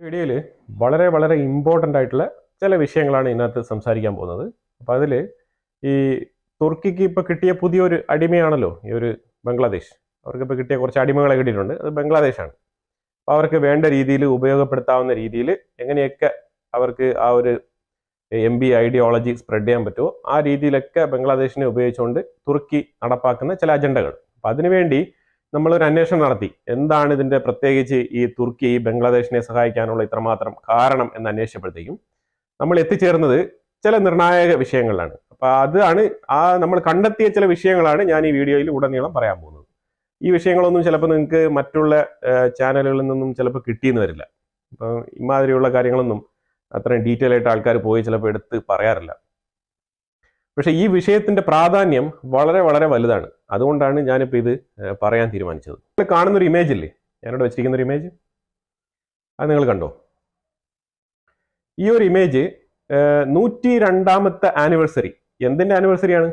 വീഡിയോയിൽ വളരെ വളരെ ഇമ്പോർട്ടന്റ് ആയിട്ടുള്ള ചില വിഷയങ്ങളാണ് ഇതിനകത്ത് സംസാരിക്കാൻ പോകുന്നത്. അപ്പോൾ അതിൽ ഈ തുർക്കിക്ക് ഇപ്പോൾ കിട്ടിയ പുതിയൊരു അടിമയാണല്ലോ ഈ ഒരു ബംഗ്ലാദേശ്. അവർക്ക് ഇപ്പോൾ കിട്ടിയ കുറച്ച് അടിമകളെ കിട്ടിയിട്ടുണ്ട്. അത് ബംഗ്ലാദേശാണ്. അപ്പോൾ അവർക്ക് വേണ്ട രീതിയിൽ ഉപയോഗപ്പെടുത്താവുന്ന രീതിയിൽ എങ്ങനെയൊക്കെ അവർക്ക് ആ ഒരു എം ബി ഐഡിയോളജി സ്പ്രെഡ് ചെയ്യാൻ പറ്റുമോ ആ രീതിയിലൊക്കെ ബംഗ്ലാദേശിനെ ഉപയോഗിച്ചുകൊണ്ട് തുർക്കി നടപ്പാക്കുന്ന ചില അജണ്ടകൾ അപ്പം അതിനുവേണ്ടി നമ്മളൊരു അന്വേഷണം നടത്തി. എന്താണ് ഇതിന്റെ പ്രത്യേകിച്ച് ഈ തുർക്കി ബംഗ്ലാദേശിനെ സഹായിക്കാനുള്ള ഇത്രമാത്രം കാരണം എന്ന് അന്വേഷിച്ചപ്പോഴത്തേക്കും നമ്മൾ എത്തിച്ചേർന്നത് ചില നിർണായക വിഷയങ്ങളിലാണ്. അപ്പോൾ അതാണ് ആ നമ്മൾ കണ്ടെത്തിയ ചില വിഷയങ്ങളാണ് ഞാൻ ഈ വീഡിയോയിൽ ഉടനീളം പറയാൻ പോകുന്നത്. ഈ വിഷയങ്ങളൊന്നും ചിലപ്പോൾ നിങ്ങൾക്ക് മറ്റുള്ള ചാനലുകളിൽ നിന്നും ചിലപ്പോൾ കിട്ടിയെന്ന് വരില്ല. അപ്പം ഇമാതിരിയുള്ള കാര്യങ്ങളൊന്നും അത്രയും ഡീറ്റെയിൽ ആയിട്ട് ആൾക്കാർ പോയി ചിലപ്പോൾ എടുത്ത് പറയാറില്ല. പക്ഷേ ഈ വിഷയത്തിന്റെ പ്രാധാന്യം വളരെ വളരെ വലുതാണ്. അതുകൊണ്ടാണ് ഞാനിപ്പോൾ ഇത് പറയാൻ തീരുമാനിച്ചത്. നിങ്ങൾ കാണുന്നൊരു ഇമേജ് ഇല്ലേ? ഞാനിവിടെ വെച്ചിരിക്കുന്നൊരു ഇമേജ് അത് നിങ്ങൾ കണ്ടോ? ഈ ഒരു ഇമേജ് നൂറ്റി രണ്ടാമത്തെ ആനിവേഴ്സറി എന്തിന്റെ ആനിവേഴ്സറിയാണ്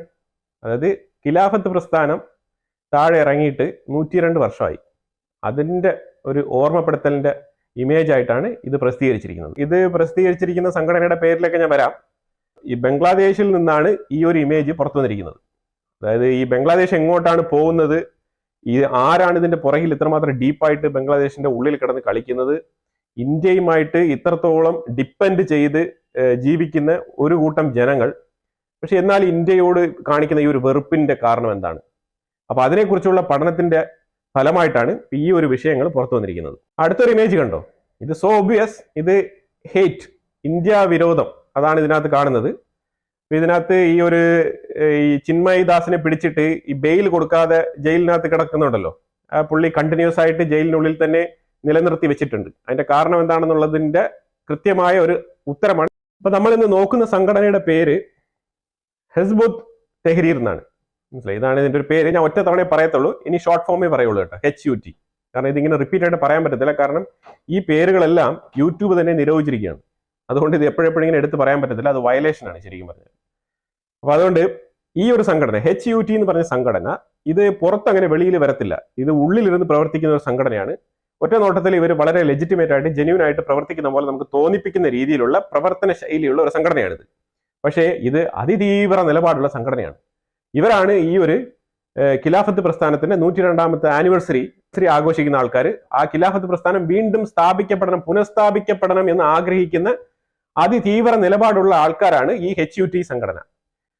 അതായത് ഖിലാഫത്ത് പ്രസ്ഥാനം താഴെ ഇറങ്ങിയിട്ട് നൂറ്റി രണ്ട് വർഷമായി. അതിന്റെ ഒരു ഓർമ്മപ്പെടുത്തലിന്റെ ഇമേജ് ആയിട്ടാണ് ഇത് പ്രസിദ്ധീകരിച്ചിരിക്കുന്നത്. ഇത് പ്രസിദ്ധീകരിച്ചിരിക്കുന്ന സംഘടനയുടെ പേരിലൊക്കെ ഞാൻ വരാം. ഈ ബംഗ്ലാദേശിൽ നിന്നാണ് ഈ ഒരു ഇമേജ് പുറത്തു വന്നിരിക്കുന്നത്. അതായത് ഈ ബംഗ്ലാദേശ് എങ്ങോട്ടാണ് പോകുന്നത്? ഈ ആരാണ് ഇതിന്റെ പുറകിൽ ഇത്രമാത്രം ഡീപ്പായിട്ട് ബംഗ്ലാദേശിന്റെ ഉള്ളിൽ കിടന്ന് കളിക്കുന്നത്? ഇന്ത്യയുമായിട്ട് ഇത്രത്തോളം ഡിപ്പെൻഡ് ചെയ്ത് ജീവിക്കുന്ന ഒരു കൂട്ടം ജനങ്ങൾ. പക്ഷെ എന്നാൽ ഇന്ത്യയോട് കാണിക്കുന്ന ഈ ഒരു വെറുപ്പിന്റെ കാരണം എന്താണ്? അപ്പൊ അതിനെക്കുറിച്ചുള്ള പഠനത്തിന്റെ ഫലമായിട്ടാണ് ഈ ഒരു വിഷയങ്ങൾ പുറത്തു വന്നിരിക്കുന്നത്. അടുത്തൊരു ഇമേജ് കണ്ടോ? ഇത് സോ ഒബിയസ് ഇത് ഹേറ്റ് ഇന്ത്യ വിരോധം. അതാണ് ഇതിനകത്ത് കാണുന്നത്. ഇതിനകത്ത് ഈ ഒരു ഈ ചിന്മയി ദാസിനെ പിടിച്ചിട്ട് ഈ ബെയിൽ കൊടുക്കാതെ ജയിലിനകത്ത് കിടക്കുന്നുണ്ടല്ലോ. ആ പുള്ളി കണ്ടിന്യൂസ് ആയിട്ട് ജയിലിനുള്ളിൽ തന്നെ നിലനിർത്തി വെച്ചിട്ടുണ്ട്. അതിന്റെ കാരണം എന്താണെന്നുള്ളതിന്റെ കൃത്യമായ ഒരു ഉത്തരമാണ്. അപ്പൊ നമ്മൾ ഇന്ന് നോക്കുന്ന സംഘടനയുടെ പേര് ഹെസ്ബുദ് തെഹ്രീർ എന്നാണ്. മനസ്സിലായി? ഇതാണ് ഇതിന്റെ ഒരു പേര്. ഞാൻ ഒറ്റ തവണയെ പറയത്തുള്ളൂ. ഇനി ഷോർട്ട് ഫോമേ പറയുള്ളൂ കേട്ടോ. എച്ച് യു ടി കാരണം ഇതിങ്ങനെ റിപ്പീറ്റ് ആയിട്ട് പറയാൻ പറ്റത്തില്ല. കാരണം ഈ പേരുകളെല്ലാം യൂട്യൂബ് തന്നെ നിരോധിച്ചിരിക്കുകയാണ്. അതുകൊണ്ട് ഇത് എപ്പോഴെപ്പോഴും ഇങ്ങനെ എടുത്ത് പറയാൻ പറ്റത്തില്ല. അത് വയലേഷൻ ആണ് ശരിക്കും പറഞ്ഞത് അപ്പൊ അതുകൊണ്ട് ഈ ഒരു സംഘടന എച്ച് യു ടി എന്ന് പറഞ്ഞ സംഘടന ഇത് പുറത്ത് അങ്ങനെ വെളിയിൽ വരത്തില്ല. ഇത് ഉള്ളിലിരുന്ന് പ്രവർത്തിക്കുന്ന ഒരു സംഘടനയാണ്. ഒറ്റ നോട്ടത്തിൽ ഇവർ വളരെ ലെജിറ്റിമേറ്റ് ആയിട്ട് ജെന്യൂൻ ആയിട്ട് പ്രവർത്തിക്കുന്ന പോലെ നമുക്ക് തോന്നിപ്പിക്കുന്ന രീതിയിലുള്ള പ്രവർത്തന ശൈലിയുള്ള ഒരു സംഘടനയാണിത്. പക്ഷേ ഇത് അതിതീവ്ര നിലപാടുള്ള സംഘടനയാണ്. ഇവരാണ് ഈ ഒരു ഖിലാഫത്ത് പ്രസ്ഥാനത്തിന്റെ നൂറ്റി രണ്ടാമത്തെ ആനിവേഴ്സറി ശ്രീ ആഘോഷിക്കുന്ന ആൾക്കാർ ആ ഖിലാഫത്ത് പ്രസ്ഥാനം വീണ്ടും സ്ഥാപിക്കപ്പെടണം പുനഃസ്ഥാപിക്കപ്പെടണം എന്ന് ആഗ്രഹിക്കുന്ന അതിതീവ്ര നിലപാടുള്ള ആൾക്കാരാണ് ഈ എച്ച് യു ടി സംഘടന.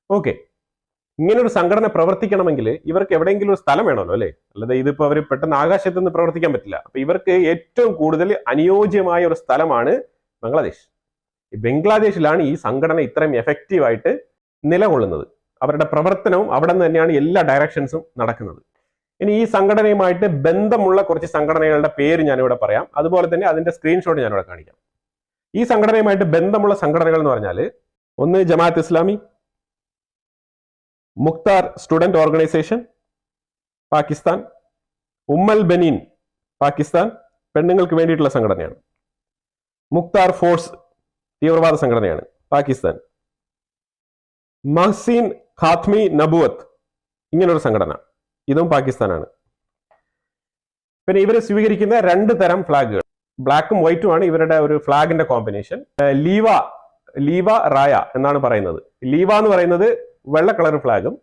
ഓക്കെ ഇങ്ങനെ ഒരു സംഘടന പ്രവർത്തിക്കണമെങ്കിൽ ഇവർക്ക് എവിടെയെങ്കിലും ഒരു സ്ഥലം വേണമല്ലോ അല്ലേ? അല്ലാതെ ഇതിപ്പോ അവർ പെട്ടെന്ന് ആകാശത്ത് നിന്ന് പ്രവർത്തിക്കാൻ പറ്റില്ല. അപ്പൊ ഇവർക്ക് ഏറ്റവും കൂടുതൽ അനുയോജ്യമായ ഒരു സ്ഥലമാണ് ബംഗ്ലാദേശ്. ബംഗ്ലാദേശിലാണ് ഈ സംഘടന ഇത്രയും എഫക്റ്റീവ് ആയിട്ട് നിലകൊള്ളുന്നത്. അവരുടെ പ്രവർത്തനവും അവിടെ നിന്ന് തന്നെയാണ് എല്ലാ ഡയറക്ഷൻസും നടക്കുന്നത്. ഇനി ഈ സംഘടനയുമായിട്ട് ബന്ധമുള്ള കുറച്ച് സംഘടനകളുടെ പേര് ഞാനിവിടെ പറയാം. അതുപോലെ തന്നെ അതിന്റെ സ്ക്രീൻഷോട്ട് ഞാനിവിടെ കാണിക്കാം. ഈ സംഘടനയുമായിട്ട് ബന്ധമുള്ള സംഘടനകൾ എന്ന് പറഞ്ഞാൽ ഒന്ന് ജമാഅത്ത് ഇസ്ലാമി മുക്താർ സ്റ്റുഡന്റ് ഓർഗനൈസേഷൻ പാകിസ്ഥാൻ ഉമ്മൽ ബനീൻ പാകിസ്ഥാൻ പെണ്ണുങ്ങൾക്ക് വേണ്ടിയിട്ടുള്ള സംഘടനയാണ്. മുക്താർ ഫോഴ്സ് തീവ്രവാദ സംഘടനയാണ് പാകിസ്ഥാൻ. മഹ്സീൻ ഖാത്മി നബുവത്ത് ഇങ്ങനൊരു സംഘടന ഇതും പാകിസ്ഥാനാണ്. പിന്നെ ഇവരെ സ്വീകരിക്കുന്ന രണ്ട് തരം ഫ്ലാഗുകൾ. ബ്ലാക്കും വൈറ്റും ആണ് ഇവരുടെ ഒരു ഫ്ലാഗിന്റെ കോമ്പിനേഷൻ. ലീവ ലീവ റായ എന്നാണ് പറയുന്നത്. ലീവ എന്ന് പറയുന്നത് വെള്ള കളർ ഫ്ലാഗും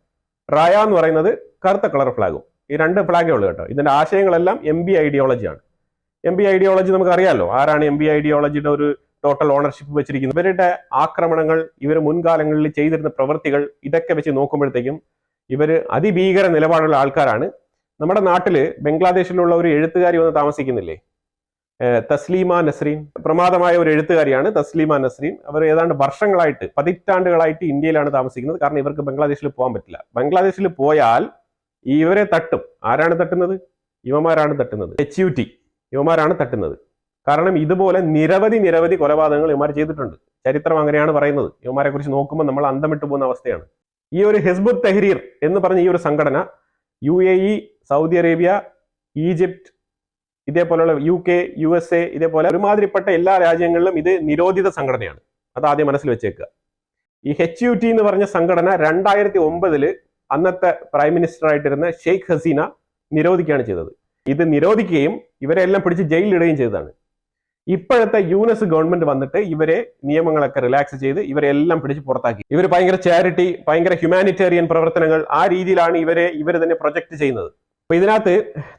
റായ എന്ന് പറയുന്നത് കറുത്ത കളർ ഫ്ലാഗും. ഈ രണ്ട് ഫ്ലാഗേ ഉള്ളൂ കേട്ടോ. ഇതിന്റെ ആശയങ്ങളെല്ലാം എം ബി ഐഡിയോളജിയാണ് എം ബി ഐഡിയോളജി നമുക്ക് അറിയാലോ ആരാണ് എം ബി ഐഡിയോളജിയുടെ ഒരു ടോട്ടൽ ഓണർഷിപ്പ് വെച്ചിരിക്കുന്നത്? ഇവരുടെ ആക്രമണങ്ങൾ ഇവർ മുൻകാലങ്ങളിൽ ചെയ്തിരുന്ന പ്രവൃത്തികൾ ഇതൊക്കെ വെച്ച് നോക്കുമ്പോഴത്തേക്കും ഇവർ അതിഭീകര നിലപാടുള്ള ആൾക്കാരാണ്. നമ്മുടെ നാട്ടിൽ ബംഗ്ലാദേശിലുള്ള ഒരു എഴുത്തുകാരി വന്ന് താമസിക്കുന്നില്ലേ? തസ്ലീമ നസ്രീൻ. പ്രമാദമായ ഒരു എഴുത്തുകാരിയാണ് തസ്ലീമ നസ്രീൻ. അവർ ഏതാണ്ട് വർഷങ്ങളായിട്ട് പതിറ്റാണ്ടുകളായിട്ട് ഇന്ത്യയിലാണ് താമസിക്കുന്നത്. കാരണം ഇവർക്ക് ബംഗ്ലാദേശിൽ പോകാൻ പറ്റില്ല. ബംഗ്ലാദേശിൽ പോയാൽ ഇവരെ തട്ടും. ആരാണ് തട്ടുന്നത്? യുവമാരാണ് തട്ടുന്നത്. എച്ച് യു ടി യുവമാരാണ് തട്ടുന്നത്. കാരണം ഇതുപോലെ നിരവധി നിരവധി കൊലപാതകങ്ങൾ യുവമാർ ചെയ്തിട്ടുണ്ട്. ചരിത്രം അങ്ങനെയാണ് പറയുന്നത്. യുവമാരെ കുറിച്ച് നോക്കുമ്പോൾ നമ്മൾ അന്തം പോകുന്ന അവസ്ഥയാണ്. ഈ ഒരു ഹിസ്ബുത്ത് തെഹ്രീർ എന്ന് പറഞ്ഞ ഈ ഒരു സംഘടന U A E Saudi Arabia Egypt ഇതേപോലെയുള്ള U K U S A ഇതേപോലെ ഒരുമാതിരിപ്പെട്ട എല്ലാ രാജ്യങ്ങളിലും ഇത് നിരോധിത സംഘടനയാണ്. അത് ആദ്യം മനസ്സിൽ വെച്ചേക്കുക. ഈ എച്ച് യു ടി എന്ന് പറഞ്ഞ സംഘടന രണ്ടായിരത്തി ഒമ്പതിൽ അന്നത്തെ പ്രൈം മിനിസ്റ്റർ ആയിട്ടിരുന്ന ഷെയ്ഖ് ഹസീന നിരോധിക്കുകയാണ് ചെയ്തത്. ഇത് നിരോധിക്കുകയും ഇവരെ എല്ലാം പിടിച്ച് ജയിലിലിടുകയും ചെയ്തതാണ്. ഇപ്പോഴത്തെ യൂനസ് ഗവൺമെന്റ് വന്നിട്ട് ഇവരെ നിയമങ്ങളൊക്കെ റിലാക്സ് ചെയ്ത് ഇവരെ എല്ലാം പിടിച്ച് പുറത്താക്കി. ഇവർ ഭയങ്കര ചാരിറ്റി ഭയങ്കര ഹ്യൂമാനിറ്റേറിയൻ പ്രവർത്തനങ്ങൾ ആ രീതിയിലാണ് ഇവരെ ഇവർ തന്നെ പ്രൊജക്ട് ചെയ്യുന്നത്. അപ്പൊ ഇതിനകത്ത്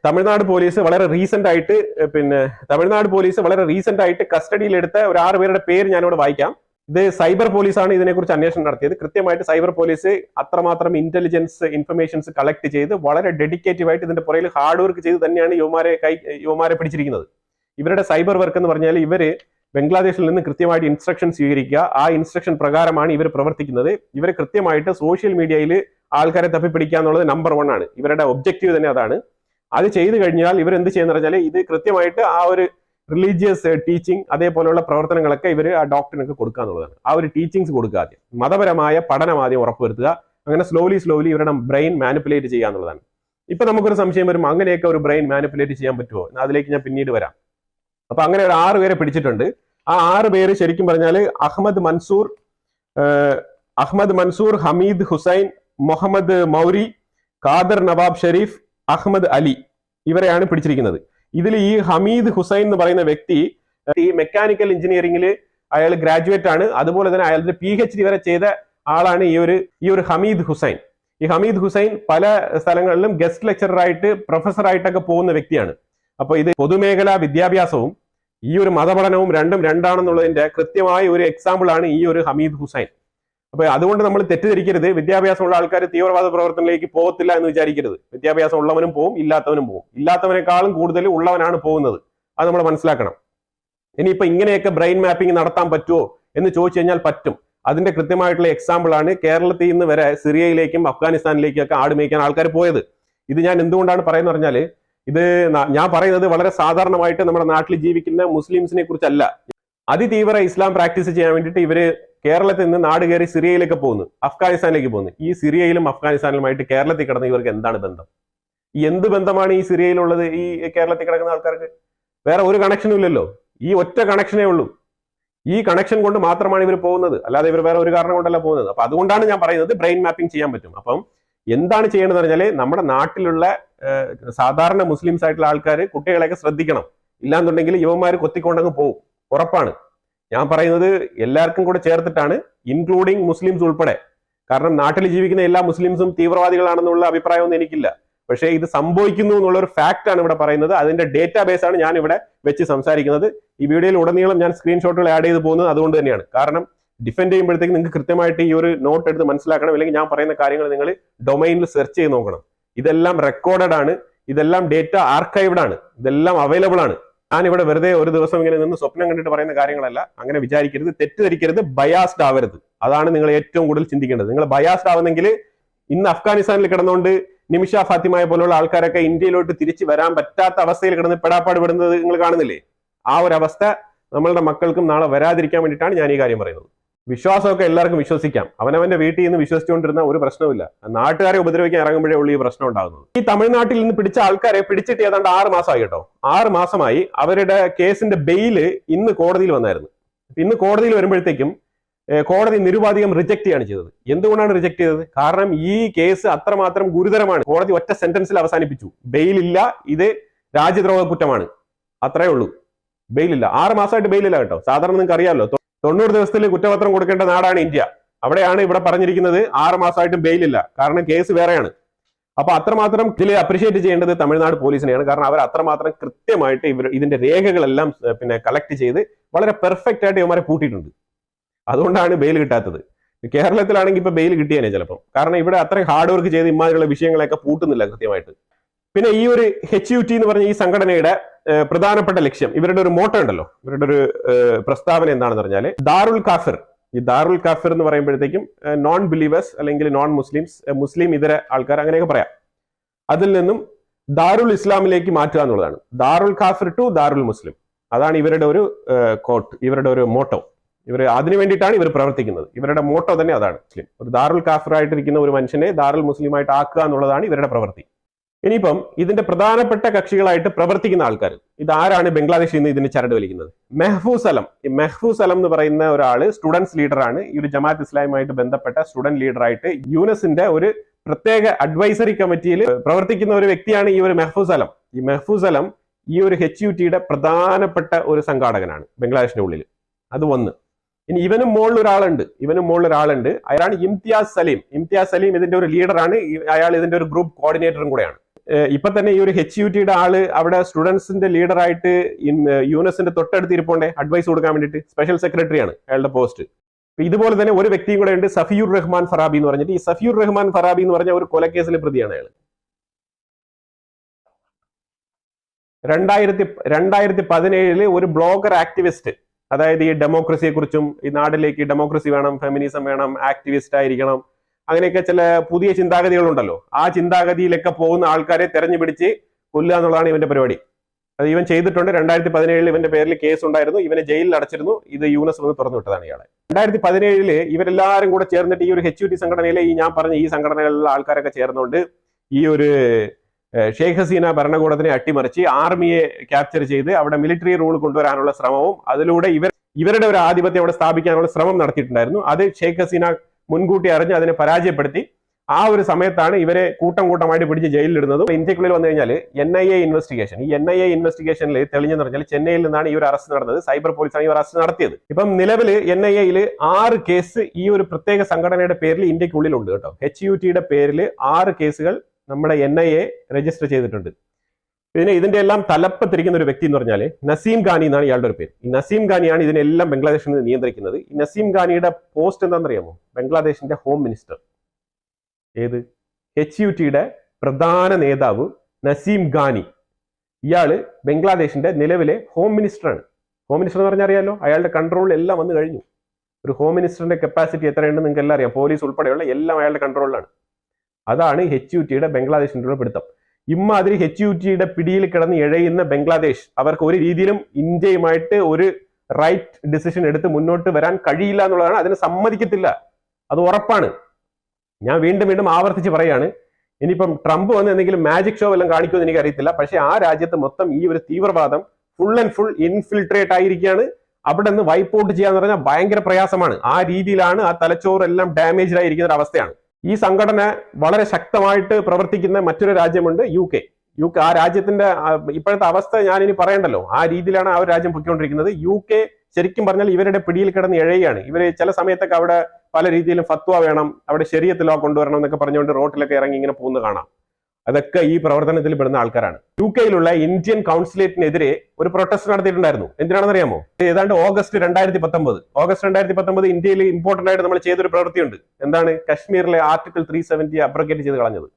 തമിഴ്നാട് പോലീസ് വളരെ റീസെന്റ് ആയിട്ട് പിന്നെ തമിഴ്നാട് പോലീസ് വളരെ റീസെന്റ് ആയിട്ട് കസ്റ്റഡിയിൽ എടുത്ത ഒരു ആറ് പേരുടെ പേര് ഞാനിവിടെ വായിക്കാം. ഇത് സൈബർ പോലീസാണ് ഇതിനെക്കുറിച്ച് അന്വേഷണം നടത്തിയത്. കൃത്യമായിട്ട് സൈബർ പോലീസ് അത്രമാത്രം ഇന്റലിജൻസ് ഇൻഫർമേഷൻസ് കളക്ട് ചെയ്ത് വളരെ ഡെഡിക്കേറ്റീവ് ആയിട്ട് ഇതിന്റെ പുറയിൽ ഹാർഡ് വർക്ക് ചെയ്ത് തന്നെയാണ് യുവമാരെ കൈ യുവമാരെ പിടിച്ചിരിക്കുന്നത്. ഇവരുടെ സൈബർ വർക്ക് എന്ന് പറഞ്ഞാൽ ഇവർ ബംഗ്ലാദേശിൽ നിന്ന് കൃത്യമായിട്ട് ഇൻസ്ട്രക്ഷൻ സ്വീകരിക്കുക. ആ ഇൻസ്ട്രക്ഷൻ പ്രകാരമാണ് ഇവർ പ്രവർത്തിക്കുന്നത്. ഇവർ കൃത്യമായിട്ട് സോഷ്യൽ മീഡിയയിൽ ആൾക്കാരെ തപ്പിപ്പിടിക്കുക എന്നുള്ളത് നമ്പർ വൺ ആണ്. ഇവരുടെ ഒബ്ജക്റ്റീവ് തന്നെ അതാണ്. അത് ചെയ്തു കഴിഞ്ഞാൽ ഇവർ എന്ത് ചെയ്യുന്ന പറഞ്ഞാൽ ഇത് കൃത്യമായിട്ട് ആ ഒരു റിലീജിയസ് ടീച്ചിങ് അതേപോലെയുള്ള പ്രവർത്തനങ്ങളൊക്കെ ഇവർ ആ ഡോക്ടറിനൊക്കെ കൊടുക്കുക എന്നുള്ളതാണ്. ആ ഒരു ടീച്ചിങ്സ് കൊടുക്കുക ആദ്യം. മതപരമായ പഠനം ആദ്യം ഉറപ്പുവരുത്തുക. അങ്ങനെ സ്ലോലി സ്ലോലി ഇവരുടെ ബ്രെയിൻ മാനിപ്പുലേറ്റ് ചെയ്യുക എന്നുള്ളതാണ്. ഇപ്പൊ നമുക്കൊരു സംശയം വരും അങ്ങനെയൊക്കെ ഒരു ബ്രെയിൻ മാനിപ്പുലേറ്റ് ചെയ്യാൻ പറ്റുമോ അതിലേക്ക് ഞാൻ പിന്നീട് വരാം. അപ്പൊ അങ്ങനെ ഒരു ആറ് പേരെ പിടിച്ചിട്ടുണ്ട്. ആ ആറ് പേര് ശരിക്കും പറഞ്ഞാൽ അഹമ്മദ് മൻസൂർ അഹമ്മദ് മൻസൂർ ഹമീദ് ഹുസൈൻ മുഹമ്മദ് മൗരി ഖാദർ നവാബ് ഷെരീഫ് അഹമ്മദ് അലി ഇവരെയാണ് പിടിച്ചിരിക്കുന്നത്. ഇതിൽ ഈ ഹമീദ് ഹുസൈൻ എന്ന് പറയുന്ന വ്യക്തി ഈ മെക്കാനിക്കൽ എഞ്ചിനീയറിംഗിൽ അയാൾ ഗ്രാജുവേറ്റ് ആണ്. അതുപോലെ തന്നെ അയാളുടെ പി എച്ച് ഡി വരെ ചെയ്ത ആളാണ് ഈ ഒരു ഈ ഒരു ഹമീദ് ഹുസൈൻ. ഈ ഹമീദ് ഹുസൈൻ പല സ്ഥലങ്ങളിലും ഗസ്റ്റ് ലെക്ചറായിട്ട് പ്രൊഫസറായിട്ടൊക്കെ പോകുന്ന വ്യക്തിയാണ്. അപ്പോൾ ഇത് പൊതുമേഖലാ വിദ്യാഭ്യാസവും ഈ ഒരു മതപഠനവും രണ്ടും രണ്ടാണെന്നുള്ളതിന്റെ കൃത്യമായ ഒരു എക്സാമ്പിൾ ആണ് ഈ ഒരു ഹമീദ് ഹുസൈൻ. അപ്പൊ അതുകൊണ്ട് നമ്മൾ തെറ്റിദ്ധരിക്കരുത്. വിദ്യാഭ്യാസമുള്ള ആൾക്കാർ തീവ്രവാദ പ്രവർത്തനത്തിലേക്ക് പോകത്തില്ല എന്ന് വിചാരിക്കരുത്. വിദ്യാഭ്യാസം ഉള്ളവനും പോവും ഇല്ലാത്തവനും പോവും. ഇല്ലാത്തവനേക്കാളും കൂടുതൽ ഉള്ളവനാണ് പോകുന്നത്. അത് നമ്മൾ മനസ്സിലാക്കണം. ഇനിയിപ്പോ ഇങ്ങനെയൊക്കെ ബ്രെയിൻ മാപ്പിംഗ് നടത്താൻ പറ്റുമോ എന്ന് ചോദിച്ചു കഴിഞ്ഞാൽ പറ്റും. അതിന്റെ കൃത്യമായിട്ടുള്ള എക്സാമ്പിൾ ആണ് കേരളത്തിൽ നിന്ന് വരെ സിറിയയിലേക്കും അഫ്ഗാനിസ്ഥാനിലേക്കും ഒക്കെ ആട് മേയ്ക്കാൻ ആൾക്കാർ പോയത്. ഇത് ഞാൻ എന്തുകൊണ്ടാണ് പറയുന്നത് പറഞ്ഞാൽ ഇത് ഞാൻ പറയുന്നത് വളരെ സാധാരണമായിട്ട് നമ്മുടെ നാട്ടിൽ ജീവിക്കുന്ന മുസ്ലിംസിനെ കുറിച്ചല്ല അതിതീവ്ര ഇസ്ലാം പ്രാക്ടീസ് ചെയ്യാൻ വേണ്ടിയിട്ട് ഇവർ കേരളത്തിൽ നിന്ന് നാട് കയറി സിറിയയിലേക്ക് പോകുന്നു അഫ്ഗാനിസ്ഥാനിലേക്ക് പോകുന്നു. ഈ സിറിയയിലും അഫ്ഗാനിസ്ഥാനിലുമായിട്ട് കേരളത്തിൽ കിടന്ന ഇവർക്ക് എന്താണ് ബന്ധം? ഈ എന്ത് ബന്ധമാണ് ഈ സിറിയയിലുള്ളത് ഈ കേരളത്തിൽ കിടക്കുന്ന ആൾക്കാർക്ക്? വേറെ ഒരു കണക്ഷനും ഇല്ലല്ലോ. ഈ ഒറ്റ കണക്ഷനേ ഉള്ളൂ. ഈ കണക്ഷൻ കൊണ്ട് മാത്രമാണ് ഇവർ പോകുന്നത്. അല്ലാതെ ഇവർ വേറെ ഒരു കാരണം കൊണ്ടല്ല പോകുന്നത്. അപ്പൊ അതുകൊണ്ടാണ് ഞാൻ പറയുന്നത് ബ്രെയിൻ മാപ്പിംഗ് ചെയ്യാൻ പറ്റും. അപ്പം എന്താണ് ചെയ്യേണ്ടത് പറഞ്ഞാൽ നമ്മുടെ നാട്ടിലുള്ള സാധാരണ മുസ്ലിംസ് ആയിട്ടുള്ള ആൾക്കാർ കുട്ടികളെയൊക്കെ ശ്രദ്ധിക്കണം. ഇല്ലാന്നുണ്ടെങ്കിൽ യുവന്മാർ കൊത്തിക്കൊണ്ടങ്ങ് പോകും. ഉറപ്പാണ്. ഞാൻ പറയുന്നത് എല്ലാവർക്കും കൂടെ ചേർത്തിട്ടാണ് ഇൻക്ലൂഡിങ് മുസ്ലിംസ് ഉൾപ്പെടെ. കാരണം നാട്ടിൽ ജീവിക്കുന്ന എല്ലാ മുസ്ലിംസും തീവ്രവാദികളാണെന്നുള്ള അഭിപ്രായമൊന്നും എനിക്കില്ല. പക്ഷേ ഇത് സംഭവിക്കുന്നു എന്നുള്ള ഒരു ഫാക്റ്റ് ആണ് ഇവിടെ പറയുന്നത്. അതിന്റെ ഡേറ്റാ ബേസ് ആണ് ഞാൻ ഇവിടെ വെച്ച് സംസാരിക്കുന്നത്. ഈ വീഡിയോയിൽ ഉടനീളം ഞാൻ സ്ക്രീൻഷോട്ടുകൾ ആഡ് ചെയ്ത് പോകുന്നത് അതുകൊണ്ട് തന്നെയാണ്. കാരണം ഡിഫെൻഡ് ചെയ്യുമ്പോഴത്തേക്ക് നിങ്ങൾക്ക് കൃത്യമായിട്ട് ഈ ഒരു നോട്ട് എടുത്ത് മനസ്സിലാക്കണം. അല്ലെങ്കിൽ ഞാൻ പറയുന്ന കാര്യങ്ങൾ നിങ്ങൾ ഡൊമൈനിൽ സെർച്ച് ചെയ്ത് നോക്കണം. ഇതെല്ലാം റെക്കോർഡഡ് ആണ്. ഇതെല്ലാം ഡേറ്റ ആർക്കൈവ്ഡ് ആണ്. ഇതെല്ലാം അവൈലബിൾ ആണ്. ഞാൻ ഇവിടെ വെറുതെ ഒരു ദിവസം ഇങ്ങനെ നിന്ന് സ്വപ്നം കണ്ടിട്ട് പറയുന്ന കാര്യങ്ങളല്ല. അങ്ങനെ വിചാരിക്കരുത് തെറ്റിദ്ധരിക്കരുത് ബയാസ്ഡ് ആവരുത്. അതാണ് നിങ്ങൾ ഏറ്റവും കൂടുതൽ ചിന്തിക്കേണ്ടത്. നിങ്ങൾ ബയാസ്ഡ് ആവുന്നെങ്കിൽ ഇന്ന് അഫ്ഗാനിസ്ഥാനിൽ കിടന്നുകൊണ്ട് നിമിഷ ഫാത്തിമായ പോലുള്ള ആൾക്കാരൊക്കെ ഇന്ത്യയിലോട്ട് തിരിച്ചു വരാൻ പറ്റാത്ത അവസ്ഥയിൽ കിടന്ന് പെടാപ്പാട് പെടുന്നത് നിങ്ങൾ കാണുന്നില്ലേ? ആ ഒരു അവസ്ഥ നമ്മളുടെ മക്കൾക്കും നാളെ വരാതിരിക്കാൻ വേണ്ടിയിട്ടാണ് ഞാൻ ഈ കാര്യം പറയുന്നത്. വിശ്വാസമൊക്കെ എല്ലാവർക്കും വിശ്വസിക്കാം. അവനവന്റെ വീട്ടിൽ നിന്ന് വിശ്വസിച്ചുകൊണ്ടിരുന്ന ഒരു പ്രശ്നമില്ല നാട്ടുകാരെ ഉപദ്രവിക്കാൻ ഇറങ്ങുമ്പോഴേ ഉള്ളൂ ഈ പ്രശ്നം ഉണ്ടാകുന്നത്. ഈ തമിഴ്നാട്ടിൽ നിന്ന് പിടിച്ച ആൾക്കാരെ പിടിച്ചിട്ട് ഏതാണ്ട് ആറ് മാസമായി കേട്ടോ. ആറ് മാസമായി അവരുടെ കേസിന്റെ ബെയിൽ ഇന്ന് കോടതിയിൽ വന്നായിരുന്നു. ഇന്ന് കോടതിയിൽ വരുമ്പോഴത്തേക്കും കോടതി നിരുപാധികം റിജക്ട് ചെയ്യാണ് ചെയ്തത്. എന്തുകൊണ്ടാണ് റിജക്ട് ചെയ്തത്? കാരണം ഈ കേസ് അത്രമാത്രം ഗുരുതരമാണ്. കോടതി ഒറ്റ സെന്റൻസിൽ അവസാനിപ്പിച്ചു. ബെയിലില്ല ഇത് രാജ്യദ്രോഹ കുറ്റമാണ്. അത്രേ ഉള്ളൂ. ബെയിലില്ല ആറ് മാസമായിട്ട് ബെയിലില്ല കേട്ടോ. സാധാരണ നിങ്ങൾക്ക് അറിയാമല്ലോ തൊണ്ണൂറ് ദിവസത്തിൽ കുറ്റപത്രം കൊടുക്കേണ്ട നാടാണ് ഇന്ത്യ. അവിടെയാണ് ഇവിടെ പറഞ്ഞിരിക്കുന്നത് ആറ് മാസമായിട്ടും ബെയിലില്ല. കാരണം കേസ് വേറെയാണ്. അപ്പൊ അത്രമാത്രം ഇതിൽ അപ്രിഷിയേറ്റ് ചെയ്യേണ്ടത് തമിഴ്നാട് പോലീസിനെയാണ്. കാരണം അവർ അത്രമാത്രം കൃത്യമായിട്ട് ഇവർ ഇതിന്റെ രേഖകളെല്ലാം പിന്നെ കളക്ട് ചെയ്ത് വളരെ പെർഫെക്റ്റ് ആയിട്ട് ഇവന്മാരെ പൂട്ടിയിട്ടുണ്ട്. അതുകൊണ്ടാണ് ബെയിൽ കിട്ടാത്തത്. കേരളത്തിലാണെങ്കിൽ ഇപ്പൊ ബെയിൽ കിട്ടിയേനെ ചിലപ്പം. കാരണം ഇവിടെ അത്രയും ഹാർഡ് വർക്ക് ചെയ്ത് ഇമാതിരിയുള്ള വിഷയങ്ങളെയൊക്കെ പൂട്ടുന്നില്ല കൃത്യമായിട്ട്. പിന്നെ ഈ ഒരു എച്ച് യു ടി എന്ന് പറഞ്ഞ ഈ സംഘടനയുടെ പ്രധാനപ്പെട്ട ലക്ഷ്യം ഇവരുടെ ഒരു മോട്ടോ ഉണ്ടല്ലോ ഇവരുടെ ഒരു പ്രസ്താവന എന്താണെന്ന് പറഞ്ഞാൽ ദാറുൽ കാഫിർ. ഈ ദാറുൽ കാഫിർ എന്ന് പറയുമ്പോഴത്തേക്കും നോൺ ബിലീവേഴ്സ് അല്ലെങ്കിൽ നോൺ മുസ്ലിംസ് മുസ്ലിം ഇതര ആൾക്കാർ അങ്ങനെയൊക്കെ പറയാം. അതിൽ നിന്നും ദാറുൽ ഇസ്ലാമിലേക്ക് മാറ്റുക എന്നുള്ളതാണ്. ദാറുൽ കാഫിർ ടു ദാറുൽ മുസ്ലിം. അതാണ് ഇവരുടെ ഒരു കോട്ട് ഇവരുടെ ഒരു മോട്ടോ. ഇവർ അതിനു വേണ്ടിയിട്ടാണ് ഇവർ പ്രവർത്തിക്കുന്നത്. ഇവരുടെ മോട്ടോ തന്നെ അതാണ് മുസ്ലിം. ഒരു ദാറുൽ കാഫിർ ആയിട്ടിരിക്കുന്ന ഒരു മനുഷ്യനെ ദാറുൽ മുസ്ലിമായിട്ട് ആക്കുക എന്നുള്ളതാണ് ഇവരുടെ പ്രവൃത്തി. ഇനിയിപ്പം ഇതിന്റെ പ്രധാനപ്പെട്ട കക്ഷികളായിട്ട് പ്രവർത്തിക്കുന്ന ആൾക്കാർ ഇത് ആരാണ് ബംഗ്ലാദേശിൽ നിന്ന് ഇതിന് ചരട് വലിക്കുന്നത്? മെഹ്ഫൂസ് അലം. ഈ മെഹ്ഫൂസ് അലം എന്ന് പറയുന്ന ഒരാൾ സ്റ്റുഡൻസ് ലീഡറാണ് ഈ ഒരു ജമാഅത്ത് ഇസ്ലാമുമായിട്ട് ബന്ധപ്പെട്ട സ്റ്റുഡന്റ് ലീഡറായിട്ട് യൂനസിന്റെ ഒരു പ്രത്യേക അഡ്വൈസറി കമ്മിറ്റിയിൽ പ്രവർത്തിക്കുന്ന ഒരു വ്യക്തിയാണ് ഈ ഒരു മെഹ്ഫൂസ് അലം. ഈ മെഹ്ഫൂസ് അലം ഈ ഒരു എച്ച് യു ടിയുടെ പ്രധാനപ്പെട്ട ഒരു സംഘാടകനാണ് ബംഗ്ലാദേശിന്റെ ഉള്ളിൽ അത് ഒന്ന് ഇനി ഇവനും മുകളിൽ ഒരാളുണ്ട്. ഇവനും മുകളിൽ ഒരാളുണ്ട്. അയാളാണ് ഇംതിയാസ് സലീം. ഇംതിയാസ് സലീം ഇതിന്റെ ഒരു ലീഡറാണ്. അയാൾ ഇതിന്റെ ഒരു ഗ്രൂപ്പ് കോർഡിനേറ്ററും കൂടെയാണ്. ഇപ്പൊ തന്നെ ഈ ഒരു എച്ച് യു ടിയുടെ ആൾ അവിടെ സ്റ്റുഡൻസിന്റെ ലീഡറായിട്ട് യുനെസിന്റെ തൊട്ടടുത്ത് ഇരിപ്പോണ്ടേ? അഡ്വൈസ് കൊടുക്കാൻ വേണ്ടിയിട്ട് സ്പെഷ്യൽ സെക്രട്ടറിയാണ് അയാളുടെ പോസ്റ്റ് ഇതുപോലെ തന്നെ ഒരു വ്യക്തിയും കൂടെ ഉണ്ട് സഫിയുർ റഹ്മാൻ ഫറാബി എന്ന് പറഞ്ഞിട്ട് ഈ സഫിയുർ റഹ്മാൻ ഫറാബി എന്ന് പറഞ്ഞ ഒരു കൊലക്കേസിലെ പ്രതിയാണ് അയാൾ രണ്ടായിരത്തി രണ്ടായിരത്തി പതിനേഴിൽ ഒരു ബ്ലോഗർ ആക്ടിവിസ്റ്റ് അതായത് ഈ ഡെമോക്രസിയെ കുറിച്ചും ഈ നാട്ടിലേക്ക് ഡെമോക്രസി വേണം ഫെമിനിസം വേണം ആക്ടിവിസ്റ്റ് ആയിരിക്കണം അങ്ങനെയൊക്കെ ചില പുതിയ ചിന്താഗതികളുണ്ടല്ലോ. ആ ചിന്താഗതിയിലൊക്കെ പോകുന്ന ആൾക്കാരെ തെരഞ്ഞു പിടിച്ച് കൊല്ലുക എന്നുള്ളതാണ് ഇവന്റെ പരിപാടി. അത് ഇവൻ ചെയ്തിട്ടുണ്ട്. രണ്ടായിരത്തി പതിനേഴിൽ ഇവന്റെ പേരിൽ കേസ് ഉണ്ടായിരുന്നു ഇവനെ ജയിലിൽ അടച്ചിരുന്നു. ഇത് യൂനസ് വന്ന് തുറന്നു വിട്ടതാണ് ഇയാളെ. രണ്ടായിരത്തി പതിനേഴിൽ ഇവരെല്ലാവരും കൂടെ ചേർന്നിട്ട് ഈ ഒരു എച്ച് യു ടി സംഘടനയിലെ ഈ ഞാൻ പറഞ്ഞ ഈ സംഘടനകളിലുള്ള ആൾക്കാരൊക്കെ ചേർന്നുകൊണ്ട് ഈ ഒരു ഷെയ്ഖ് ഹസീന ഭരണകൂടത്തിനെ അട്ടിമറിച്ച് ആർമിയെ ക്യാപ്ചർ ചെയ്ത് അവിടെ മിലിറ്ററി റൂൾ കൊണ്ടുവരാനുള്ള ശ്രമവും അതിലൂടെ ഇവർ ഇവരുടെ ഒരു ആധിപത്യം അവിടെ സ്ഥാപിക്കാനുള്ള ശ്രമം നടത്തിയിട്ടുണ്ടായിരുന്നു. അത് ഷെയ്ഖ് ഹസീന മുൻകൂട്ടി അറിഞ്ഞ് അതിനെ പരാജയപ്പെടുത്തി ആ ഒരു സമയത്താണ് ഇവരെ കൂട്ടം കൂട്ടമായിട്ട് പിടിച്ച് ജയിലിലിടുന്നതും. ഇന്ത്യക്കുള്ളിൽ വന്നു കഴിഞ്ഞാൽ എൻ ഐ എ ഇൻവെസ്റ്റിഗേഷൻ ഈ എൻ ഐ എ ഇൻവെസ്റ്റിഗേഷനിൽ തെളിഞ്ഞെന്ന് പറഞ്ഞാൽ ചെന്നൈയിൽ നിന്നാണ് ഈ ഒരു അറസ്റ്റ് നടന്നത്. സൈബർ പോലീസാണ് ഒരു അറസ്റ്റ് നടത്തിയത്. ഇപ്പം നിലവിൽ എൻ ഐ എയിൽ ആറ് കേസ് ഈ ഒരു പ്രത്യേക സംഘടനയുടെ പേരിൽ ഇന്ത്യക്കുള്ളിലുണ്ട് കേട്ടോ. എച്ച് യു ടിയുടെ പേരിൽ ആറ് കേസുകൾ നമ്മുടെ എൻ ഐ എ രജിസ്റ്റർ ചെയ്തിട്ടുണ്ട്. പിന്നെ ഇതിന്റെ എല്ലാം തലപ്പത്തിരിക്കുന്ന ഒരു വ്യക്തി എന്ന് പറഞ്ഞാൽ നസീം ഖാനി എന്നാണ് ഇയാളുടെ ഒരു പേര്. ഈ നസീം ഖാനിയാണ് ഇതിനെല്ലാം ബംഗ്ലാദേശിൽ നിന്ന് നിയന്ത്രിക്കുന്നത്. ഈ നസീം ഖാനിയുടെ പോസ്റ്റ് എന്താണെന്നറിയാമോ? ബംഗ്ലാദേശിന്റെ ഹോം മിനിസ്റ്റർ ഏത്? എച്ച് യു ടിയുടെ പ്രധാന നേതാവ് നസീം ഖാനി. ഇയാൾ ബംഗ്ലാദേശിന്റെ നിലവിലെ ഹോം മിനിസ്റ്ററാണ് ഹോം മിനിസ്റ്റർ എന്ന് പറഞ്ഞാൽ അറിയാലോ അയാളുടെ കൺട്രോളിൽ എല്ലാം വന്നു കഴിഞ്ഞു. ഒരു ഹോം മിനിസ്റ്ററിന്റെ കപ്പാസിറ്റി എത്രയുണ്ടെന്ന് നിങ്ങൾക്ക് എല്ലാം അറിയാം. പോലീസ് ഉൾപ്പെടെയുള്ള എല്ലാം അയാളുടെ കൺട്രോളിലാണ് അതാണ് എച്ച് യു ടിയുടെ ബംഗ്ലാദേശിന്റെ പിടുത്തം. ഇമ്മാതിരി എച്ച് യു ടിയുടെ പിടിയിൽ കിടന്ന് ഇഴയുന്ന ബംഗ്ലാദേശ്. അവർക്ക് ഒരു രീതിയിലും ഇന്ത്യയുമായിട്ട് ഒരു റൈറ്റ് ഡിസിഷൻ എടുത്ത് മുന്നോട്ട് വരാൻ കഴിയില്ല എന്നുള്ളതാണ്. അതിന് സമ്മതിക്കത്തില്ല. അത് ഉറപ്പാണ്. ഞാൻ വീണ്ടും വീണ്ടും ആവർത്തിച്ച് പറയാണ്. ഇനിയിപ്പം ട്രംപ് വന്ന് എന്തെങ്കിലും മാജിക് ഷോ വല്ലതും കാണിക്കുമെന്ന് എനിക്ക് അറിയത്തില്ല പക്ഷേ ആ രാജ്യത്ത് മൊത്തം ഈ ഒരു തീവ്രവാദം ഫുൾ ആൻഡ് ഫുൾ ഇൻഫിൽട്രേറ്റ് ആയിരിക്കുകയാണ്. അവിടെ നിന്ന് വൈപ്പ് ഔട്ട് ചെയ്യാന്ന് പറഞ്ഞാൽ ഭയങ്കര പ്രയാസമാണ്. ആ രീതിയിലാണ് ആ തലച്ചോറെല്ലാം ഡാമേജ്ഡ് ആയിരിക്കുന്ന ഒരു അവസ്ഥയാണ്. ഈ സംഘടന വളരെ ശക്തമായിട്ട് പ്രവർത്തിക്കുന്ന മറ്റൊരു രാജ്യമുണ്ട് യു കെ. യു കെ ആ രാജ്യത്തിന്റെ ഇപ്പോഴത്തെ അവസ്ഥ ഞാൻ ഇനി പറയണ്ടല്ലോ. ആ രീതിയിലാണ് ആ ഒരു രാജ്യം പൊയ്ക്കൊണ്ടിരിക്കുന്നത്. യു കെ ശരിക്കും പറഞ്ഞാൽ ഇവരുടെ പിടിയിൽ കിടന്ന് ഇഴയാണ് ഇവർ ചില സമയത്തൊക്കെ അവിടെ പല രീതിയിലും ഫത്വ വേണം അവിടെ ശരിയത്തിലോ കൊണ്ടുവരണം എന്നൊക്കെ പറഞ്ഞുകൊണ്ട് റോട്ടിലൊക്കെ ഇറങ്ങി ഇങ്ങനെ പോകുന്നത് കാണാം. അതൊക്കെ ഈ പ്രവർത്തനത്തിൽ പെടുന്ന ആൾക്കാരാണ്. യു കെയിലുള്ള ഇന്ത്യൻ കൗൺസിലേറ്റിനെതിരെ ഒരു പ്രൊട്ടസ്റ്റ് നടത്തിയിട്ടുണ്ടായിരുന്നു. എന്തിനാണെന്ന് അറിയാമോ ഏതാണ്ട് ഓഗസ്റ്റ് രണ്ടായിരത്തി പത്തൊമ്പത് ഓഗസ്റ്റ് രണ്ടായിരത്തി പത്തൊമ്പത് ഇന്ത്യയിൽ ഇമ്പോർട്ടന്റ് ആയിട്ട് നമ്മൾ ചെയ്തൊരു പ്രവൃത്തിയുണ്ട്. എന്താണ്? കശ്മീരിലെ ആർട്ടിക്കിൾ ത്രീ സെവന്റി അബ്രഗേറ്റ് ചെയ്ത് കളഞ്ഞത്.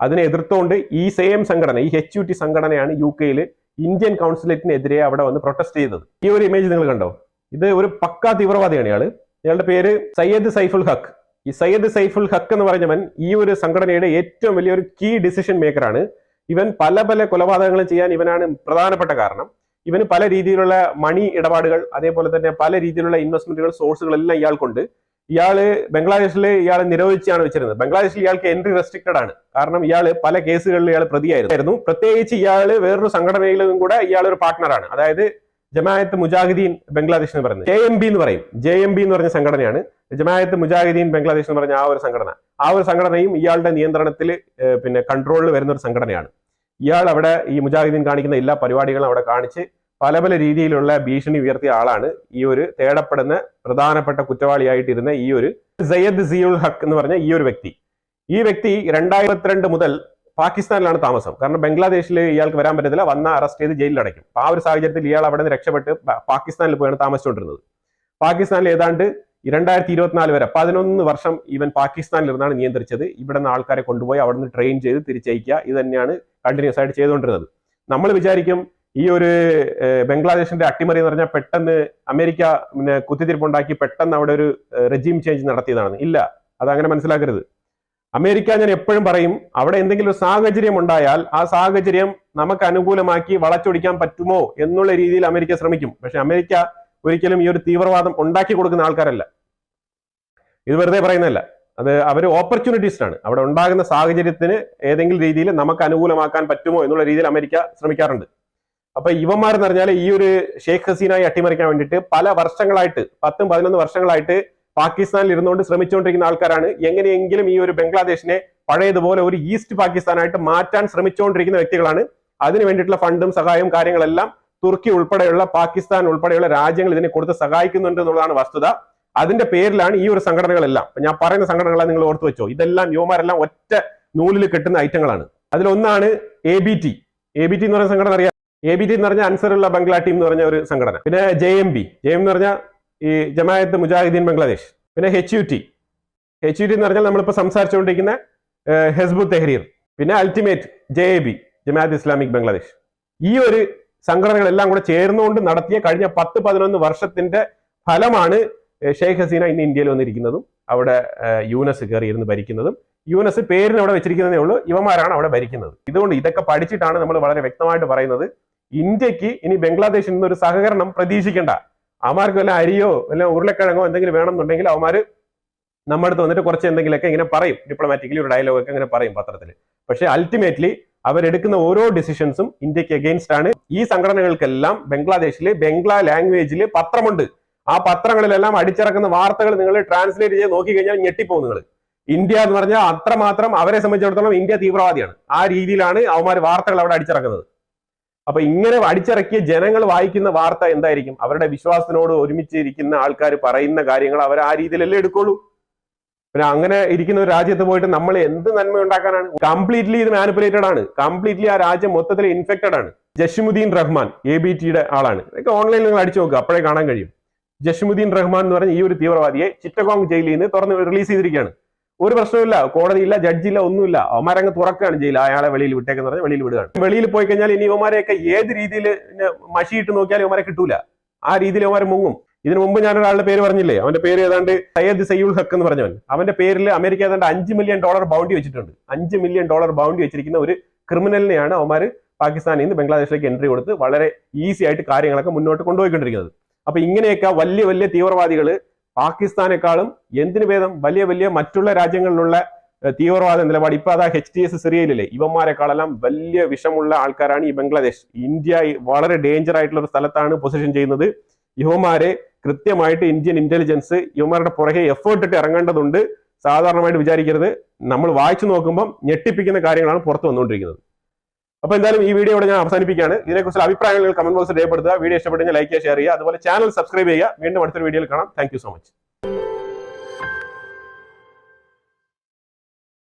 അതിനെ എതിർത്തുകൊണ്ട് ഈ സെയിം സംഘടന ഈ എച്ച് യു ടി സംഘടനയാണ് യു കെയിൽ ഇന്ത്യൻ കൗൺസിലേറ്റിനെതിരെ അവിടെ വന്ന് പ്രൊട്ടസ്റ്റ് ചെയ്തത്. ഈ ഒരു ഇമേജ് നിങ്ങൾ കണ്ടോ? ഇത് ഒരു പക്കാ തീവ്രവാദിയാണ് ഇയാൾ. ഇയാളുടെ പേര് സയ്യദ് സൈഫുൽ ഹക്ക്. ഈ സയ്യദ് സൈഫുൽ ഹക്ക് എന്ന് പറഞ്ഞവൻ ഈ ഒരു സംഘടനയുടെ ഏറ്റവും വലിയൊരു കീ ഡിസിഷൻ മേക്കറാണ് ഇവൻ പല പല കൊലപാതകങ്ങളും ചെയ്യാൻ ഇവനാണ് പ്രധാനപ്പെട്ട കാരണം. ഇവന് പല രീതിയിലുള്ള മണി ഇടപാടുകൾ അതേപോലെ തന്നെ പല രീതിയിലുള്ള ഇൻവെസ്റ്റ്മെന്റുകൾ സോഴ്സുകളെല്ലാം ഇയാൾക്കുണ്ട്. ഇയാൾ ബംഗ്ലാദേശിൽ ഇയാൾ നിരോധിച്ചാണ് വെച്ചിരുന്നത്. ബംഗ്ലാദേശിൽ ഇയാൾക്ക് എൻട്രി റെസ്ട്രിക്റ്റഡ് ആണ്. കാരണം ഇയാൾ പല കേസുകളിൽ ഇയാൾ പ്രതിയായിരുന്നു. പ്രത്യേകിച്ച് ഇയാൾ വേറൊരു സംഘടനയിലും കൂടെ ഇയാൾ ഒരു പാർട്ട്ണറാണ് അതായത് ജമാഅത്ത് മുജാഹിദീൻ ബംഗ്ലാദേശ് എന്ന് പറയുന്നത്. ജെ എം ബി എന്ന് പറയും. ജെ എം ബി എന്ന് പറഞ്ഞ സംഘടനയാണ്. ജമാഅത്ത് മുജാഹിദീൻ ബംഗ്ലാദേശ് എന്ന് പറഞ്ഞ ആ ഒരു സംഘടന. ആ ഒരു സംഘടനയും ഇയാളുടെ നിയന്ത്രണത്തിൽ പിന്നെ കൺട്രോളിൽ വരുന്ന ഒരു സംഘടനയാണ്. ഇയാൾ അവിടെ ഈ മുജാഹിദീൻ കാണിക്കുന്ന എല്ലാ പരിപാടികളും അവിടെ കാണിച്ച് പല പല രീതിയിലുള്ള ഭീഷണി ഉയർത്തിയ ആളാണ് ഈ ഒരു തേടപ്പെടുന്ന പ്രധാനപ്പെട്ട കുറ്റവാളിയായിട്ടിരുന്ന ഈ ഒരു സയ്യദ് സിയുൽ ഹക്ക് എന്ന് പറഞ്ഞ ഈ ഒരു വ്യക്തി. ഈ വ്യക്തി രണ്ടായിരത്തിരണ്ട് മുതൽ പാകിസ്ഥാനിലാണ് താമസം. കാരണം ബംഗ്ലാദേശിൽ ഇയാൾക്ക് വരാൻ പറ്റത്തില്ല. വന്ന അറസ്റ്റ് ചെയ്ത് ജയിലിൽ അടയ്ക്കും. ആ ഒരു സാഹചര്യത്തിൽ ഇയാൾ അവിടെ നിന്ന് രക്ഷപ്പെട്ട് പാകിസ്ഥാനിൽ പോയാണ് താമസിച്ചുകൊണ്ടിരുന്നത്. പാകിസ്ഥാനിൽ ഏതാണ്ട് രണ്ടായിരത്തി ഇരുപത്തിനാല് വരെ പതിനൊന്ന് വർഷം ഇവൻ പാകിസ്ഥാനിൽ ഇരുന്നാണ് നിയന്ത്രിച്ചത്. ഇവിടെ നിന്ന് ആൾക്കാരെ കൊണ്ടുപോയി അവിടെ നിന്ന് ട്രെയിൻ ചെയ്ത് തിരിച്ചയക്കുക. ഇത് തന്നെയാണ് കണ്ടിന്യൂസ് ആയിട്ട് ചെയ്തുകൊണ്ടിരുന്നത്. നമ്മൾ വിചാരിക്കും ഈ ഒരു ബംഗ്ലാദേശിന്റെ അട്ടിമറി എന്ന് പറഞ്ഞാൽ പെട്ടെന്ന് അമേരിക്ക പിന്നെ കുത്തിത്തിരിപ്പുണ്ടാക്കി പെട്ടെന്ന് അവിടെ ഒരു റെജീം ചേഞ്ച് നടത്തിയതാണ്. ഇല്ല അതങ്ങനെ മനസ്സിലാക്കരുത്. അമേരിക്ക ഞാൻ എപ്പോഴും പറയും അവിടെ എന്തെങ്കിലും ഒരു സാഹചര്യം ഉണ്ടായാൽ ആ സാഹചര്യം നമുക്ക് അനുകൂലമാക്കി വളച്ചൊടിക്കാൻ പറ്റുമോ എന്നുള്ള രീതിയിൽ അമേരിക്ക ശ്രമിക്കും. പക്ഷെ അമേരിക്ക ഒരിക്കലും ഈ ഒരു തീവ്രവാദം ഉണ്ടാക്കി കൊടുക്കുന്ന ആൾക്കാരല്ല. ഇത് വെറുതെ പറയുന്നതല്ല. അത് അവർ ഓപ്പർച്യൂണിറ്റീസ്റ്റ് ആണ്. അവിടെ ഉണ്ടാകുന്ന സാഹചര്യത്തിന് ഏതെങ്കിലും രീതിയിൽ നമുക്ക് അനുകൂലമാക്കാൻ പറ്റുമോ എന്നുള്ള രീതിയിൽ അമേരിക്ക ശ്രമിക്കാറുണ്ട്. അപ്പൊ ഇവന്മാരെന്ന് പറഞ്ഞാൽ ഈ ഒരു ഷെയ്ഖ് ഹസീനായി അട്ടിമറിക്കാൻ വേണ്ടിയിട്ട് പല വർഷങ്ങളായിട്ട് പത്തും പതിനൊന്ന് വർഷങ്ങളായിട്ട് പാകിസ്ഥാനിൽ ഇരുന്നുകൊണ്ട് ശ്രമിച്ചുകൊണ്ടിരിക്കുന്ന ആൾക്കാരാണ്. എങ്ങനെയെങ്കിലും ഈ ഒരു ബംഗ്ലാദേശിനെ പഴയതുപോലെ ഒരു ഈസ്റ്റ് പാകിസ്ഥാനായിട്ട് മാറ്റാൻ ശ്രമിച്ചുകൊണ്ടിരിക്കുന്ന വ്യക്തികളാണ്. അതിനു വേണ്ടിയിട്ടുള്ള ഫണ്ടും സഹായവും കാര്യങ്ങളെല്ലാം തുർക്കി ഉൾപ്പെടെയുള്ള പാകിസ്ഥാൻ ഉൾപ്പെടെയുള്ള രാജ്യങ്ങൾ ഇതിനെ കൊടുത്ത് സഹായിക്കുന്നുണ്ട് എന്നുള്ളതാണ് വസ്തുത. അതിന്റെ പേരിലാണ് ഈ ഒരു സംഘടനകളെല്ലാം. ഞാൻ പറയുന്ന സംഘടനകളെ നിങ്ങൾ ഓർത്തു വെച്ചോ. ഇതെല്ലാം യുവമാരെല്ലാം ഒറ്റ നൂലിൽ കിട്ടുന്ന ഐറ്റങ്ങളാണ്. അതിലൊന്നാണ് A B T A B T എന്ന് പറയുന്ന സംഘടന അറിയാം. എ ബി ടി എന്ന് പറഞ്ഞാൽ അൻസറുള്ള ബംഗ്ലാ ടീം എന്ന് പറഞ്ഞ ഒരു സംഘടന. പിന്നെ J M B J M എന്ന് പറഞ്ഞാൽ ഈ ജമായത്ത് മുജാഹിദ്ദീൻ ബംഗ്ലാദേശ്. പിന്നെ H U T H U T എന്ന് പറഞ്ഞാൽ നമ്മളിപ്പോൾ സംസാരിച്ചുകൊണ്ടിരിക്കുന്ന ഹെസ്ബു തെഹ്രീർ. പിന്നെ ultimate J A B Jamaat Islamic Bangladesh. ഈ ഒരു സംഘടനകളെല്ലാം കൂടെ ചേർന്നുകൊണ്ട് നടത്തിയ കഴിഞ്ഞ പത്ത് പതിനൊന്ന് വർഷത്തിന്റെ ഫലമാണ് ഷെയ്ഖ് ഹസീന ഇന്ന് ഇന്ത്യയിൽ വന്നിരിക്കുന്നതും അവിടെ യുനസ് യൂനസ് കയറി ഇരുന്ന് ഭരിക്കുന്നതും. യൂനസ് പേരിന് അവിടെ വെച്ചിരിക്കുന്നതേ ഉള്ളൂ ഇവന്മാരാണ് അവിടെ ഭരിക്കുന്നത്. ഇതുകൊണ്ട് ഇതൊക്കെ പഠിച്ചിട്ടാണ് നമ്മൾ വളരെ വ്യക്തമായിട്ട് പറയുന്നത്. ഇന്ത്യയ്ക്ക് ഇനി ബംഗ്ലാദേശിൽ നിന്ന് ഒരു സഹകരണം പ്രതീക്ഷിക്കേണ്ട. അവന്മാർക്ക് വല്ല അരിയോ വല്ല ഉരുളക്കിഴങ്ങോ എന്തെങ്കിലും വേണമെന്നുണ്ടെങ്കിൽ അവന്മാർ നമ്മുടെ അടുത്ത് വന്നിട്ട് കുറച്ച് എന്തെങ്കിലുമൊക്കെ ഇങ്ങനെ പറയും. ഡിപ്ലോമാറ്റിക്കലി ഒരു ഡയലോഗൊക്കെ ഇങ്ങനെ പറയും പത്രത്തിൽ പക്ഷേ അൾട്ടിമേറ്റ്ലി അവരെടുക്കുന്ന ഓരോ ഡിസിഷൻസും ഇന്ത്യയ്ക്ക് അഗെയിൻസ്റ്റ് ആണ്. ഈ സംഘടനകൾക്കെല്ലാം ബംഗ്ലാദേശിൽ ബംഗ്ലാ ലാംഗ്വേജിൽ പത്രമുണ്ട്. ആ പത്രങ്ങളിലെല്ലാം അടിച്ചിറക്കുന്ന വാർത്തകൾ നിങ്ങൾ ട്രാൻസ്ലേറ്റ് ചെയ്ത് നോക്കിക്കഴിഞ്ഞാൽ ഞെട്ടിപ്പോകും നിങ്ങൾ. ഇന്ത്യ എന്ന് പറഞ്ഞാൽ അത്രമാത്രം അവരെ സംബന്ധിച്ചിടത്തോളം ഇന്ത്യ തീവ്രവാദിയാണ്. ആ രീതിയിലാണ് അവന്മാർ വാർത്തകൾ അവിടെ അടിച്ചിറക്കുന്നത്. അപ്പൊ ഇങ്ങനെ അടിച്ചിറക്കിയ ജനങ്ങൾ വായിക്കുന്ന വാർത്ത എന്തായിരിക്കും? അവരുടെ വിശ്വാസത്തിനോട് ഒരുമിച്ചിരിക്കുന്ന ആൾക്കാർ പറയുന്ന കാര്യങ്ങൾ അവർ ആ രീതിയിലല്ലേ എടുക്കുള്ളൂ. പിന്നെ അങ്ങനെ ഇരിക്കുന്ന ഒരു രാജ്യത്ത് പോയിട്ട് നമ്മൾ എന്ത് നന്മ ഉണ്ടാക്കാനാണ് കംപ്ലീറ്റ്ലി ഇത് മാനിപ്പുലേറ്റഡ് ആണ്. കംപ്ലീറ്റ്ലി ആ രാജ്യം മൊത്തത്തിൽ ഇൻഫെക്റ്റഡ് ആണ്. ജഷിമുദ്ദീൻ റഹ്മാൻ എ ബി ടിയുടെ ആളാണ്. ഇതൊക്കെ ഓൺലൈനിൽ നിങ്ങൾ അടിച്ചു നോക്കുക അപ്പോഴേ കാണാൻ കഴിയും. ജഷിമുദ്ദീൻ റഹ്മാൻ എന്ന് പറഞ്ഞ ഈ ഒരു തീവ്രവാദിയെ ചിറ്റഗോങ് ജയിലിൽ നിന്ന് തുറന്ന് റിലീസ് ചെയ്തിരിക്കുകയാണ്. ഒരു പ്രശ്നമില്ല കോടതിയില്ല ജഡ്ജില്ല ഒന്നുമില്ല. അവന്മാരങ്ങ് തുറക്കുകയാണ് ജയിൽ അയാളെ വെളിയിൽ വിട്ടേക്കെന്ന് പറഞ്ഞാൽ വെളിയിൽ വിടുകയാണ്. വെളിയിൽ പോയി കഴിഞ്ഞാൽ ഇനി ഇവന്മാരെയൊക്കെ ഏത് രീതിയിൽ മഷിയിട്ട് നോക്കിയാലും ഇവന്മാരെ കിട്ടൂല. ആ രീതിയിൽ ഇവന്മാർ മുങ്ങും. ഇതിനു മുമ്പ് ഞാൻ ഒരാളുടെ പേര് പറഞ്ഞില്ലേ? അവന്റെ പേര് ഏതാണ്ട് സയ്യദ് സയ്യുൽ ഹക്ക് എന്ന് പറഞ്ഞവൻ. അവന്റെ പേരിൽ അമേരിക്ക ഏതാണ്ട് അഞ്ച് മില്യൺ ഡോളർ ബൗണ്ടി വെച്ചിട്ടുണ്ട്. അഞ്ച് മില്യൺ ഡോളർ ബൗണ്ടി വെച്ചിരിക്കുന്ന ഒരു ക്രിമിനലിനെയാണ് അവന്മാർ പാകിസ്ഥാനിൽ നിന്ന് ബംഗ്ലാദേശിലേക്ക് എൻട്രി കൊടുത്ത് വളരെ ഈസി ആയിട്ട് കാര്യങ്ങളൊക്കെ മുന്നോട്ട് കൊണ്ടുപോയിക്കൊണ്ടിരിക്കുന്നത്. അപ്പൊ ഇങ്ങനെയൊക്കെ വലിയ വലിയ തീവ്രവാദികൾ പാകിസ്ഥാനേക്കാളും എന്തിനു ഭേദം? വലിയ വലിയ മറ്റുള്ള രാജ്യങ്ങളിലുള്ള തീവ്രവാദ നിലപാട്. ഇപ്പൊ അതാ എച്ച് ടി എസ് സിറിയയിലെ ഇവന്മാരെക്കാളെല്ലാം വലിയ വിഷമുള്ള ആൾക്കാരാണ് ഈ ബംഗ്ലാദേശ്. ഇന്ത്യ വളരെ ഡേഞ്ചർ ആയിട്ടുള്ള ഒരു സ്ഥലത്താണ് പൊസിഷൻ ചെയ്യുന്നത്. യുവമാരെ കൃത്യമായിട്ട് ഇന്ത്യൻ ഇന്റലിജൻസ് ഇവന്മാരുടെ പുറകെ എഫേർട്ട് ഇട്ട് ഇറങ്ങേണ്ടതുണ്ട്. സാധാരണമായിട്ട് വിചാരിക്കരുത്. നമ്മൾ വായിച്ചു നോക്കുമ്പോൾ ഞെട്ടിപ്പിക്കുന്ന കാര്യങ്ങളാണ് പുറത്തു വന്നുകൊണ്ടിരിക്കുന്നത്. അപ്പൊ എന്തായാലും ഈ വീഡിയോ ഇവിടെ ഞാൻ അവസാനിപ്പിക്കുകയാണ്. ഇതിനെക്കുറിച്ച് അഭിപ്രായങ്ങൾ കമന്റ് ബോക്സിൽ രേഖപ്പെടുത്തുക. വീഡിയോ ഇഷ്ടപ്പെട്ടെങ്കിൽ ലൈക്ക് ചെയ്യുക ഷെയർ ചെയ്യുക. അതുപോലെ ചാനൽ സബ്സ്ക്രൈബ് ചെയ്യുക. വീണ്ടും അടുത്തൊരു വീഡിയോയിൽ കാണാം. Thank so much